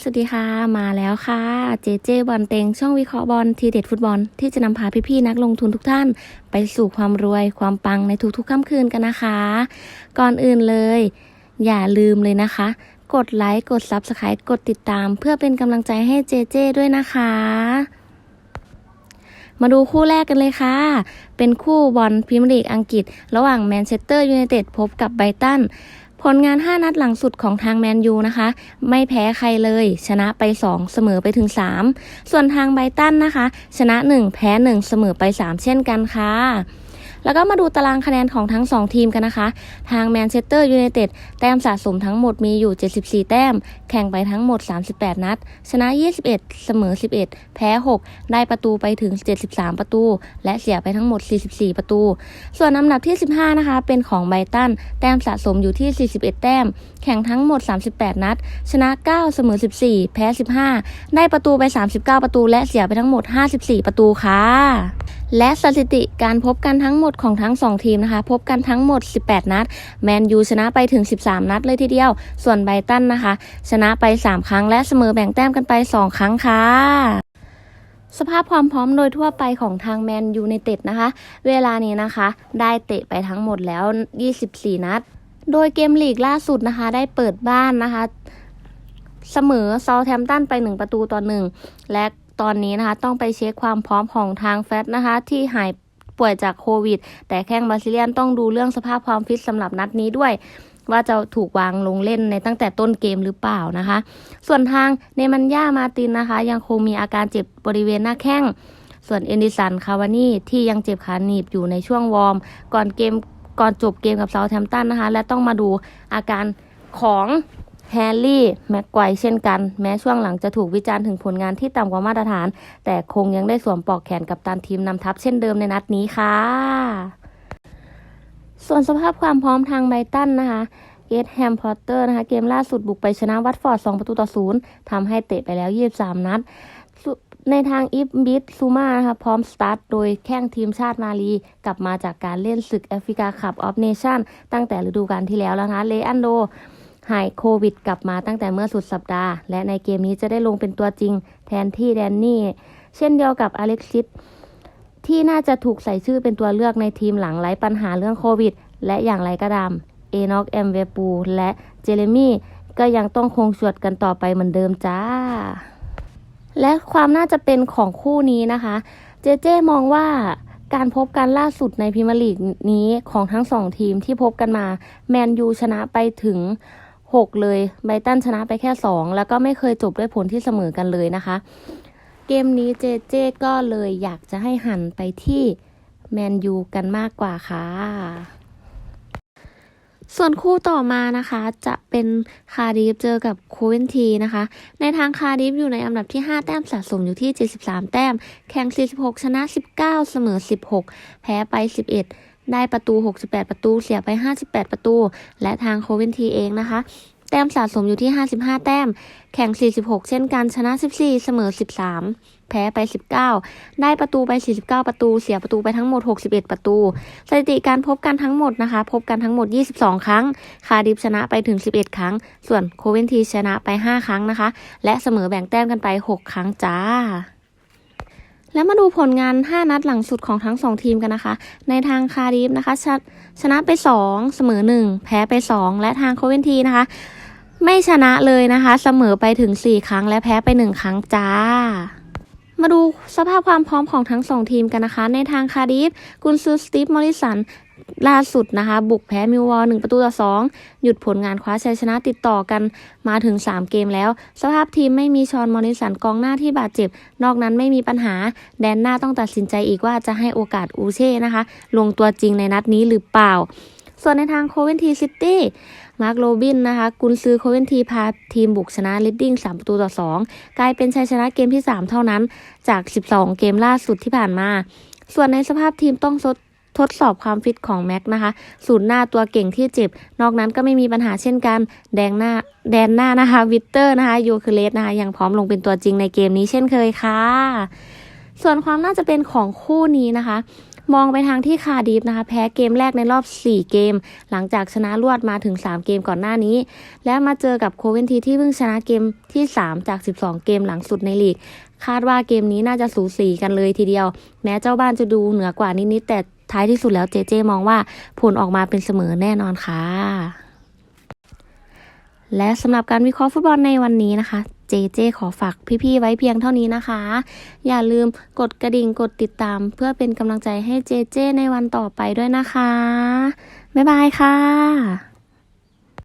สวัสดีค่ะ มาแล้วค่ะ เจเจบอลเต็ง ช่องวิเคราะห์บอลทีเด็ดฟุตบอล ที่จะนำพาพี่ๆนักลงทุนทุกท่าน ไปสู่ความรวยความปังในทุกๆค่ำคืนกันนะคะ ก่อนอื่นเลย อย่าลืมเลยนะคะ กดไลค์กด Subscribe กดติดตาม เพื่อเป็นกำลังใจให้เจเจด้วยนะคะมาดูคู่แรกกันเลยค่ะ เป็นคู่บอลพรีเมียร์ลีกอังกฤษ ระหว่างแมนเชสเตอร์ยูไนเต็ดพบกับไบรตัน ผลงาน 5 นัดหลังสุดของทางแมนยูนะคะ ไม่แพ้ใครเลย ชนะไป 2 เสมอไปถึง 3 ส่วนทางไบตันนะคะ ชนะ 1 แพ้ 1 เสมอไป 3 เช่นกันค่ะ แล้วก็มาดูตารางคะแนนของทั้ง 2 ทีมกันนะคะ ทางแมนเชสเตอร์ยูไนเต็ดแต้มสะสมทั้งหมดมีอยู่ 74 แต้ม แข่งไปทั้งหมด 38 นัด ชนะ 21 เสมอ 11 แพ้ 6 ได้ประตูไปถึง 73 ประตู และเสียไปทั้งหมด 44 ประตู ส่วนอันดับที่ 15 นะคะ เป็นของไบรตัน แต้มสะสมอยู่ที่ 41 แต้ม แข่งทั้งหมด 38 นัด ชนะ 9 เสมอ 14 แพ้ 15 ได้ประตูไป 39 ประตู และเสียไปทั้งหมด 54 ประตูค่ะและสถิติการพบกันทั้งหมดของทั้ง 2 ทีมนะคะ พบกันทั้งหมด 18 นัด แมนยูชนะไปถึง 13 นัดเลยทีเดียว ส่วนไบตันนะคะ ชนะไป 3 ครั้งและเสมอแบ่งแต้มกันไป 2 ครั้งค่ะสภาพความพร้อมโดยทั่วไปของทางแมนยูในเต็ดนะคะ เวลานี้นะคะ ได้เตะไปทั้งหมดแล้ว 24 นัด โดยเกมลีกล่าสุดนะคะ ได้เปิดบ้านนะคะ เสมอเซาแทมตันไป 1 ประตูต่อ 1 และ ตอนนี้นะคะ ต้องไปเช็คความพร้อมของทางแฟตนะคะ ที่หายป่วยจากโควิด แต่แข้งบราซิเลียนต้องดูเรื่องสภาพความฟิตสำหรับนัดนี้ด้วย ว่าจะถูกวางลงเล่นในตั้งแต่ต้นเกมหรือเปล่านะคะ ส่วนทางเนมันย่ามาตินนะคะ ยังคงมีอาการเจ็บบริเวณหน้าแข้ง ส่วนเอนดิสันคาวานี่ที่ยังเจ็บขาหนีบอยู่ในช่วงวอร์ม ก่อนเกมก่อนจบเกมกับเซาแทมตันนะคะ และต้องมาดูอาการของ แฮร์รี่แม็กไกวเช่นกัน แม้ช่วงหลังจะถูกวิจารณ์ถึงผลงานที่ต่ำกว่ามาตรฐาน แต่คงยังได้สวมปลอกแขนกับตันทีมนำทัพเช่นเดิมในนัดนี้ค่ะ ส่วนสภาพความพร้อมทางไบรตันนะคะเกตแฮมพอตเตอร์นะคะเกมล่าสุดบุกไปชนะวัตฟอร์ด 2 ประตูต่อ0ทำให้เตะไปแล้ว 23 นัด ในทางอิฟบิสซูมานะคะพร้อมสตาร์ทโดยแข้งทีมชาติมาลี กลับมาจากการเล่นศึกแอฟริกาคัพออฟเนชั่นตั้งแต่ฤดูกาลที่แล้วแล้วนะคะเลอันโด หายโควิดกลับมาตั้งแต่เมื่อสุดสัปดาห์ และในเกมนี้จะได้ลงเป็นตัวจริงแทนที่แดนนี่ เช่นเดียวกับอเล็กซิสที่น่าจะถูกใส่ชื่อเป็นตัวเลือกในทีมหลังไร้ปัญหาเรื่องโควิด และอย่างไรก็ตามเอนอกแอมเวปูและเจเรมี่ก็ยังต้องคงชวดกันต่อไปเหมือนเดิมจ้า และความน่าจะเป็นของคู่นี้นะคะ เจเจมองว่าการพบกันล่าสุดในพรีเมียร์ลีกนี้ของทั้งสองทีมที่พบกันมา แมนยูชนะไปถึง 6 เลยไบตันชนะไปแค่ 2 แล้วก็ไม่เคยจบด้วยผลที่เสมอกันเลยนะคะ เกมนี้เจเจก็เลยอยากจะให้หันไปที่แมนยูกันมากกว่าค่ะ ส่วนคู่ต่อมานะคะ จะเป็นคาร์ดิฟเจอกับโคเวนทีนะคะ ในทางคาร์ดิฟอยู่ในอันดับที่ 5 แต้มสะสมอยู่ที่ 73 แต้ม แข่ง 46 ชนะ 19 เสมอ 16 แพ้ไป 11 ได้ประตู 68 ประตู เสียไป 58 ประตู และทางโคเวนทีเองนะคะ แต้มสะสมอยู่ที่ 55 แต้ม แข่ง 46 เช่นกัน ชนะ 14 เสมอ 13 แพ้ไป 19 ได้ประตูไป 49 ประตู เสียประตูไปทั้งหมด 61 ประตู สถิติการพบกันทั้งหมดนะคะ พบกันทั้งหมด 22 ครั้ง คาร์ดิฟชนะไปถึง 11 ครั้ง ส่วนโคเวนทีชนะไป 5 ครั้งนะคะ และเสมอแบ่งแต้มกันไป 6 ครั้งจ้า แล้วมาดูผลงาน 5 นัดหลังสุดของทั้ง 2 ทีมกันนะคะ ในทางคาริฟนะคะชนะชนะไป 2 เสมอ 1 แพ้ไป 2 และทางโคเวนทีนะคะ ไม่ชนะเลยนะคะ เสมอไปถึง 4 ครั้งและแพ้ไป 1 ครั้งจ้า มาดูสภาพความพร้อมของทั้ง2ทีมกันนะคะ ในทางคาร์ดิฟกุนซือสตีฟมอริสันล่าสุดนะคะ บุกแพ้มิววอล1ประตูต่อ2หยุดผลงานคว้าชัยชนะติดต่อกันมาถึง 3 เกมแล้ว สภาพทีมไม่มีชอนมอริสันกองหน้าที่บาดเจ็บ นอกนั้นไม่มีปัญหา แดนหน้าต้องตัดสินใจอีกว่าจะให้โอกาสอูเช่นะคะ ลงตัวจริงในนัดนี้หรือเปล่า ส่วนในทางโคเวนทีซิตี้มาร์กโรบินนะคะกุนซือโคเวนทีพาทีมบุกชนะลิดดิ้ง3ประตูต่อ 2 กลายเป็นชัยชนะเกมที่ 3 เท่านั้นจาก 12 เกมล่าสุดที่ผ่านมา ส่วนในสภาพทีมต้องทดทดสอบความฟิตของแม็กนะคะศูนย์หน้าตัวเก่งที่เจ็บ นอกนั้นก็ไม่มีปัญหาเช่นกัน แดงหน้า แดนหน้านะคะวิเตอร์นะคะยเคเลสนะคะยังพร้อมลงเป็นตัวจริงในเกมนี้เช่นเคยค่ะ ส่วนความน่าจะเป็นของคู่นี้นะคะ มองไปทางที่คาร์ดิฟนะคะ แพ้เกมแรกในรอบ 4 เกม หลังจากชนะรวดมาถึง 3 เกมก่อนหน้านี้ และมาเจอกับโคเวนทีที่เพิ่งชนะเกมที่ 3 จาก 12 เกมหลังสุดในลีก คาดว่าเกมนี้น่าจะสูสีกันเลยทีเดียว แม้เจ้าบ้านจะดูเหนือกว่านิดๆแต่ท้ายที่สุดแล้วเจเจมองว่าผลออกมาเป็นเสมอแน่นอนค่ะและสำหรับการวิเคราะห์ฟุตบอลในวันนี้นะคะ เจเจขอฝากพี่ๆไว้เพียงเท่านี้นะคะ อย่าลืมกดกระดิ่งกดติดตาม เพื่อเป็นกำลังใจให้เจเจในวันต่อไปด้วยนะคะ บ๊ายบายค่ะ